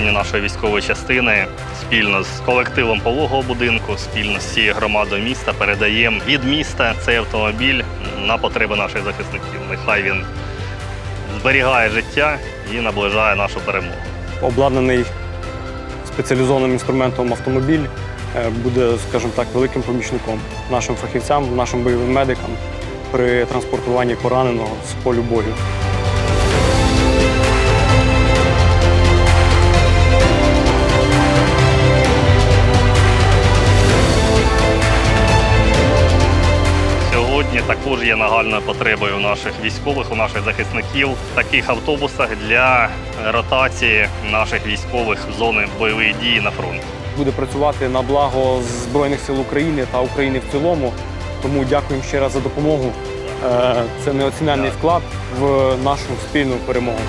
виконанні нашої військової частини спільно з колективом пологового будинку, спільно з цією громадою міста передаємо від міста цей автомобіль на потреби наших захисників. Нехай він зберігає життя і наближає нашу перемогу. обладнаний спеціалізованим інструментом автомобіль е, буде, скажімо так, великим помічником нашим фахівцям, нашим бойовим медикам при транспортуванні пораненого з полю бою. Сьогодні також є нагальною потребою у наших військових, у наших захисників в таких автобусах для ротації наших військових в зони бойової дії на фронті. Буде працювати на благо Збройних сил України та України в цілому. Тому дякуємо ще раз за допомогу. Е, Це неоціненний вклад в нашу спільну перемогу.